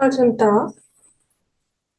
Guten Tag.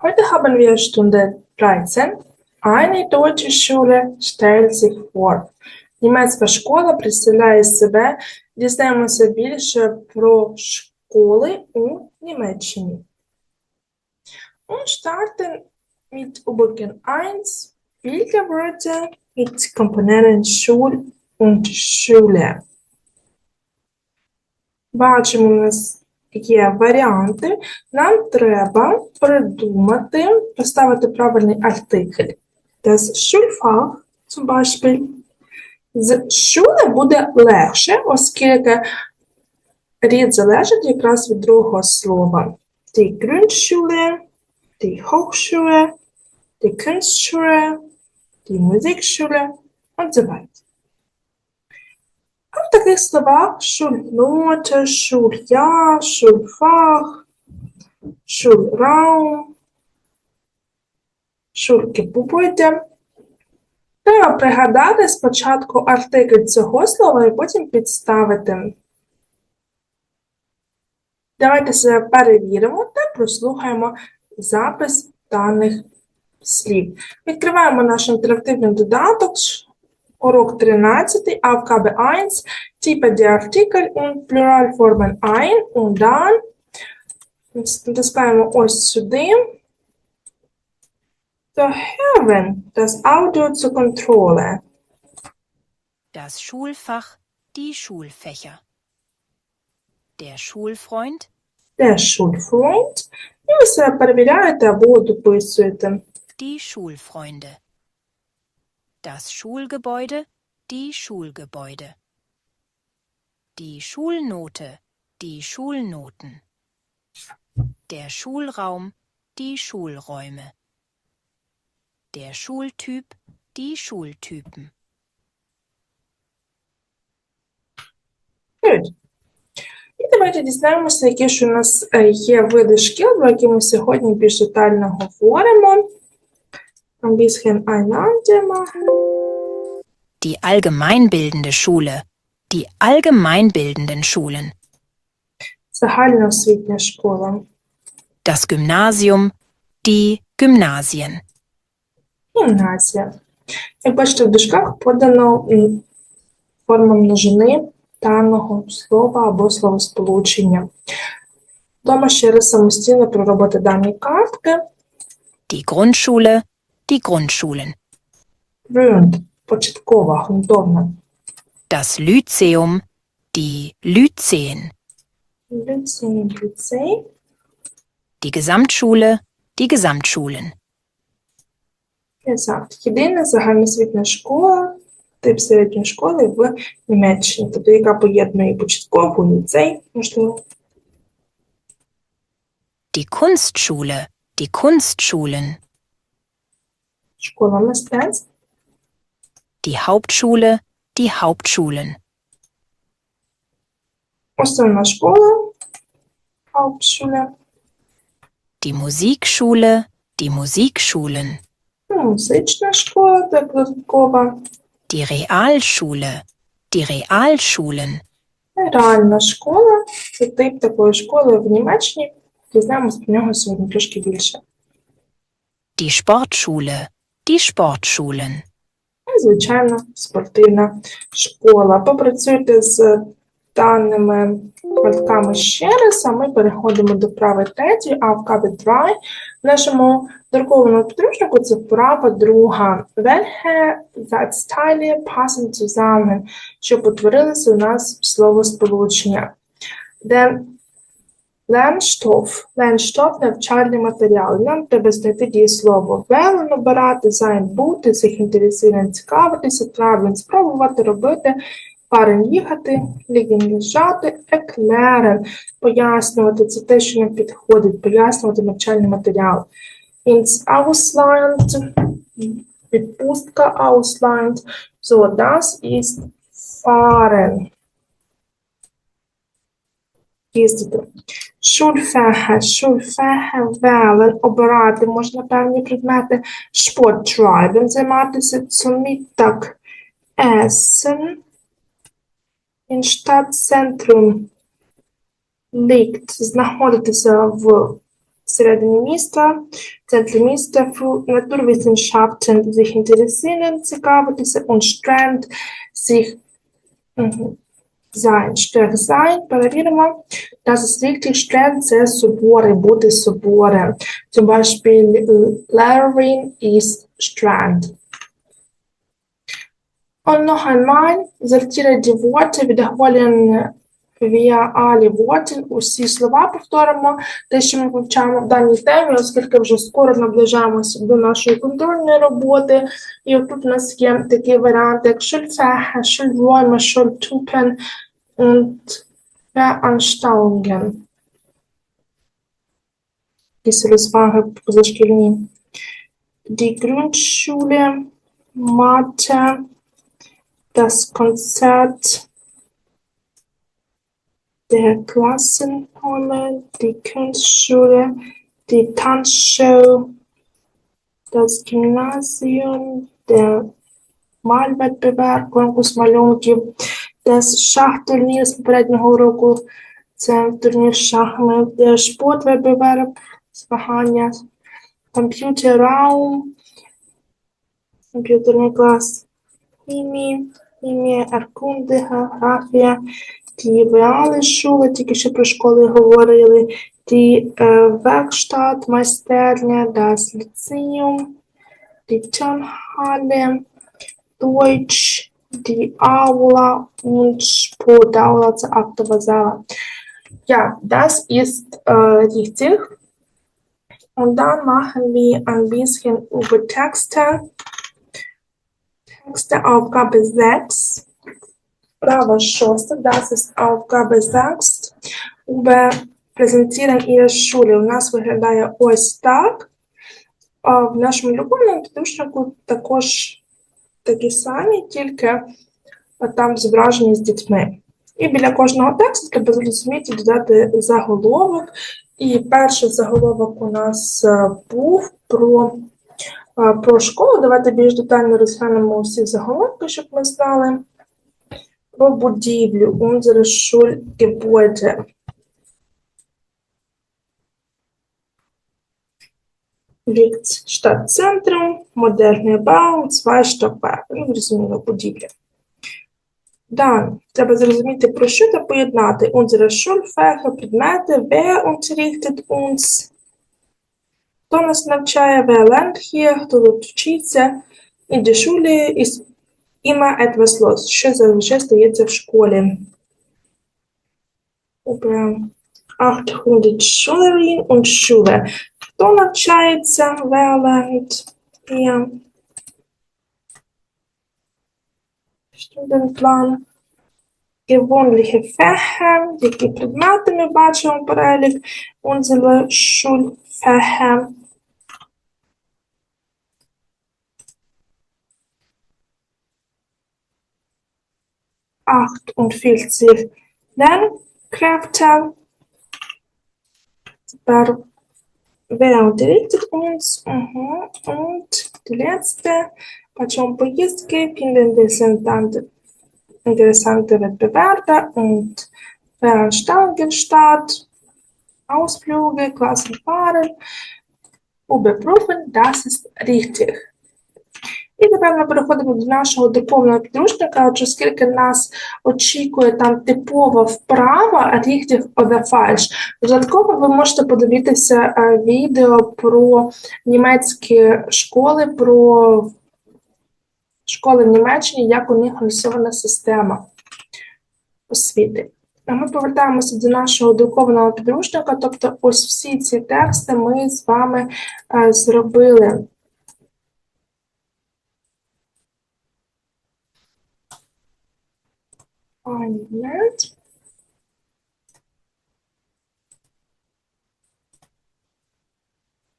Heute haben wir Stunde 13. Eine deutsche Schule stellt sich vor. Німецька школа представляє себе. Дізнаємося більше про школи у Німеччині. Und starten mit Übungen 1. Viele Wörter mit Komponenten Schul und Schule. Бачимо, у нас є варіанти. Нам треба придумати, поставити правильний артикль. Das Schulfach, zum Beispiel. З шуле буде легше, оскільки рід залежить якраз від другого слова. Die Grundschule, die Hochschule, die Kunstschule, die Musikschule und so weiter. А в таких словах Schulnote, Schuljahr, Schulfach, Schulraum, Schulgebäude. Треба пригадати спочатку артикль цього слова і потім підставити. Давайте себе перевіримо та прослухаємо запис даних слів. Відкриваємо наш інтерактивний додаток, урок 13, Aufgabe 1, Type der Artikel und Pluralformen ein und dann натискаємо ось сюди. To hören, das Audio zu Kontrolle. Das Schulfach, die Schulfächer. Der Schulfreund, Der Schulfreund. І ви себе перевіряєте або дописуєте. die Schulfreunde. Das Schulgebäude, die Schulgebäude. Die Schulnote, die Schulnoten. Der Schulraum, die Schulräume. Der Schultyp, die Schultypen. Good. І давайте дізнаємося, які ж у нас е, є види шкіл, про які ми сьогодні більш детально говоримо. Ein bisschen einander machen. Die allgemeinbildende Schule, die allgemeinbildenden Schulen. Загальноосвітня школа. Das Gymnasium, die Gymnasien. Гімназія. Як бачите, в дужках подано м, форма множини даного слова або словосполучення. Дома ще раз самостійно проробити дані картки. Die Grundschule, die Grundschulen. Grund – початкова, грунтовна. Das Lyzeum, die Lyzeen. Ліцей, ліцей. Die Gesamtschule, die Gesamtschulen. Exakt. Єдина загальноосвітня школа, тип середньої школи в Німеччині, тобто яка поєднує початкову, ліцей, можливо. Die Kunstschule, die Kunstschulen. Школа мистецтв, Die Hauptschule, die Hauptschulen. основна школа, Hauptschule, Die Musikschule, die Musikschulen. музична школа та додаткова, Die Realschule, die Realschulen. реальна школа, це тип такої школи в Німеччині. Дізнаємось про нього сьогодні трошки більше. Die Sportschule, die Sportschulen. Звичайно, спортивна школа. Попрацюйте з даними картками ще раз, а ми переходимо до вправи третьої, а вправи 2. В нашому друкованому підручнику це вправа друга. Welche Satzteile passen zusammen, що утворилися у нас в словосполучення. Де Ленштоф. Ленштоф – навчальний матеріал. Нам треба знайти дієслово велено, обирати, зайн бути, цих інтересів цікавитися, травлен спробувати робити, парен їхати, ліген лежати, еклерен, пояснювати, це те, що нам підходить, пояснювати навчальний матеріал. Ins Ausland, відпустка Ausland, so das ist fahren. Їздити. Schulfächer, Schulfächer wählen, обирати можна певні предмети. Sport treiben, займатися zum Mittag, essen. In Stadtzentrum liegt, знаходитися в всередині міста, в центрі міста, für Naturwissenschaften sich interessieren, цікавитися, und Strand, sich мгм, sein, Stern sein, parallel mal, das ist richtig Sternse Subore, Bote Subore. Zum Beispiel Larry ist Strand. Und noch einmal, sortiere die Worte, wiederholen wir alle Worte, усі слова повторимо, те, що ми вивчаємо в даній темі, оскільки вже скоро наближаємося до нашої контрольної роботи. І тут у нас є такі варіанти, як Schulfächer, Schulräume, Schultypen und Veranstaltungen. Якісь розваги позашкільні. Die Grundschule, Mathe, das Konzert, der Klassenräume, die Kunstschule, die Tanzshow, das Gymnasium, der Malwettbewerb, конкурс малюнків, das Schachturnier з попереднього року, це турнір der Sportwettbewerb, змагання, Computerraum, комп'ютерний клас, хімії, хімія, Erkunde, географія, die Realschule, тільки що про школи говорили, die äh, Werkstatt, майстерня, das Lyceum, die Turnhalle, Deutsch, die Aula und Sportaula, це актова зала. Ja, das ist äh, richtig. Und dann machen wir ein bisschen über Texte. Texte Aufgabe 6. Prava 6. Das ist Aufgabe 6. Über Präsentieren Ihrer Schule. У нас виглядає ось так. А в нашому любовному підручнику також такі самі, тільки там зображені з дітьми. І біля кожного тексту треба зрозуміти додати заголовок. І перший заголовок у нас е, був про, е, про школу. Давайте більш детально розглянемо усі заголовки, щоб ми знали. Про будівлю, unsere Schulgebäude. Liegt Stadtzentrum, moderne Bau, zwei Stockwerke. Ну, зрозуміло, будівля. Далі, треба зрозуміти, про що та поєднати unsere Schulfächer, предмети, wer unterrichtet uns, хто нас навчає, wer lernt hier, хто тут вчиться, in der Schule ist immer etwas los, що зазвичай стається в школі. Über 800 Schülerinnen und Schüler. Хто навчається, wer lernt hier? Stundenplan. Gewöhnliche Fächer, які предмети ми бачимо перелік, unsere Schulfächer. 48 Landkräfte verwendet und, uh genau, -huh, mhm, und die letzte. Pachon Pojeski finden interessante, interessante Wettbewerbe und Veranstaltungen statt, Ausflüge, Klassenfahren, überprüfen, das ist richtig. І ми переходимо до нашого дипломного підручника, оскільки нас очікує там типова вправа richtig oder falsch. Додатково ви можете подивитися е, відео про німецькі школи, про школи в Німеччині, як у них організована система освіти. А ми повертаємося до нашого друкованого підручника, тобто ось всі ці тексти ми з вами е, зробили. Moment.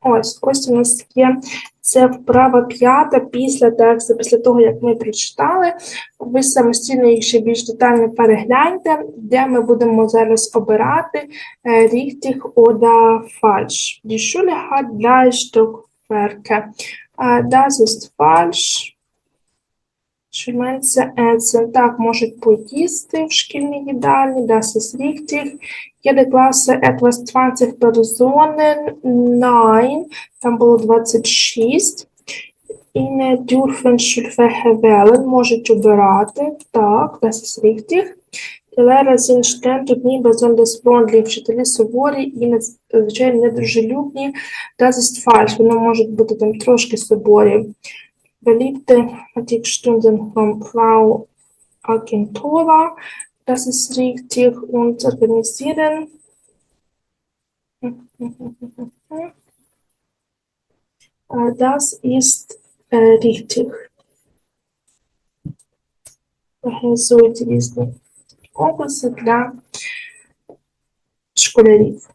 Ось, ось у нас є це вправа п'ята після тексту, після того, як ми прочитали. Ви самостійно їх ще більш детально перегляньте, де ми будемо зараз обирати е, richtig oder falsch. Die Schule hat drei Stockwerke. Das ist falsch. Schulmense essen. Так, можуть поїсти в шкільній їдальні. Das ist richtig. Jede Klasse etwas 20 Personen. Nein, там було 26. Ihnen dürfen Schulfächer wählen. Можуть обирати. Так, das ist richtig. Und nie besonders freundlich. Вчителі суворі і, надз- звичайно, недружелюбні. Ist falsch. Вони можуть бути там трошки суворі. Beliebte Musikstunden von Frau Agentura. Das ist richtig. Und organisieren. Äh, Das ist äh, richtig. Організують різні конкурси для школярів.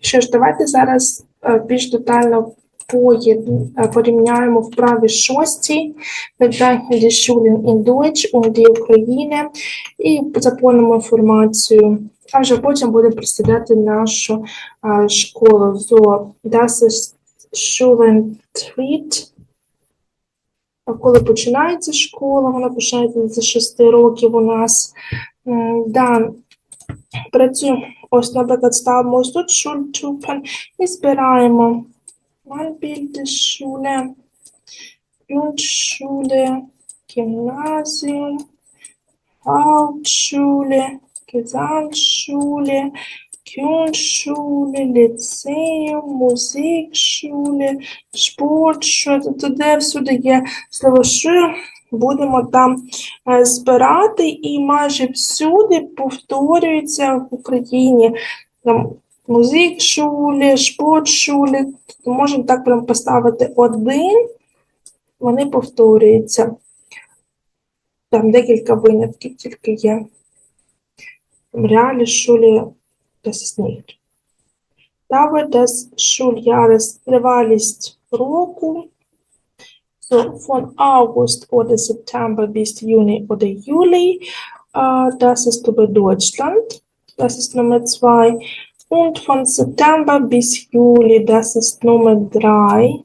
Що ж, давайте зараз е, більш детально поєд- е, порівняємо вправи шості, Vergleichen die Schulen in Deutsch und die Ukraine і заповнимо інформацію. А вже потім будемо представляти нашу е, школу. So, das ist Schulentritt. Коли починається школа, вона починається з 6 років у нас. Да, працюємо. Ось, наприклад, ставимо ось тут Schultypen і збираємо. Schule, Grundschule, Gymnasium, Hauptschule, Gesamtschule, Lyceum, Musikschule, Sportschule. Тобто, де всюди є слово «ш», будемо там е, збирати, і майже всюди повторюється в Україні. Там музик-шулі, спортшулі. Тобто можемо так прям поставити один, вони повторюються. Там декілька винятків тільки є. Реалі шулі das nicht. Dauer des Schuljahres тривалість року. So, von August oder September bis Juni oder Juli. Äh, das ist über Deutschland. Das ist Nummer zwei. Und von September bis Juli, das ist Nummer drei.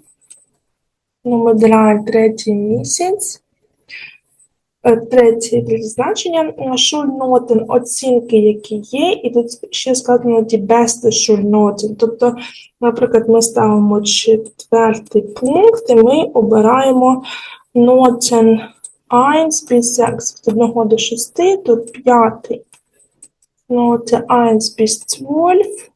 Nummer drei, третій місяць. Е, Третє призначення шульнотен, оцінки, які є, і тут ще сказано die beste шульнотен. Тобто, наприклад, ми ставимо четвертий пункт, і ми обираємо нотен 1 bis 6, від 1 до 6, тут п'ятий. Ноти 1 bis 12.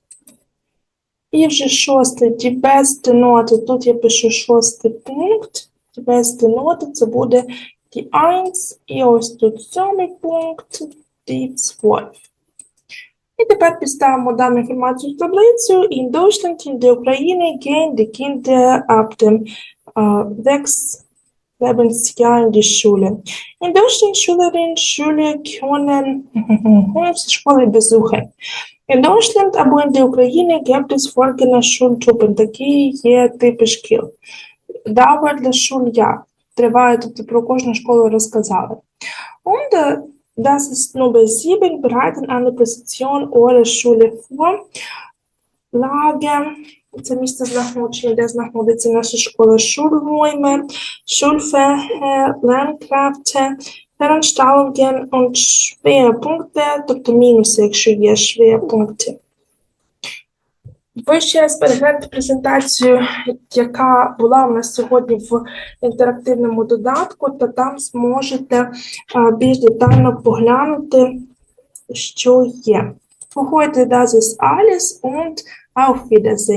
І вже шостий, die beste ноти. Тут я пишу шостий пункт. Die beste ноти це буде die 1. І ось тут сьомий пункт, die 12. І тепер підставимо дану інформацію в таблицю. In Deutschland, in der Ukraine gehen die Kinder ab dem äh, 6. Lebensjahr in die Schule. In Deutschland Schülerinnen und Schüler können Schule besuchen. In Deutschland або in der Ukraine gibt es folgende Schultypen. Такі є типи шкіл. Dauer для Schuljahr. Триває, тобто про кожну школу розказали. Und äh, das ist Nummer 7, bereiten eine Position oder Schule vor. Lage, це місце знаходження, де знаходиться наша школа Schulfächer, Lernkräfte, Veranstaltungen und Schwerpunkte, тобто мінуси, якщо є Schwerpunkte. Ви ще раз перегляньте презентацію, яка була у нас сьогодні в інтерактивному додатку, та там зможете а, більш детально поглянути, що є. Das ist alles und auf Wiedersehen.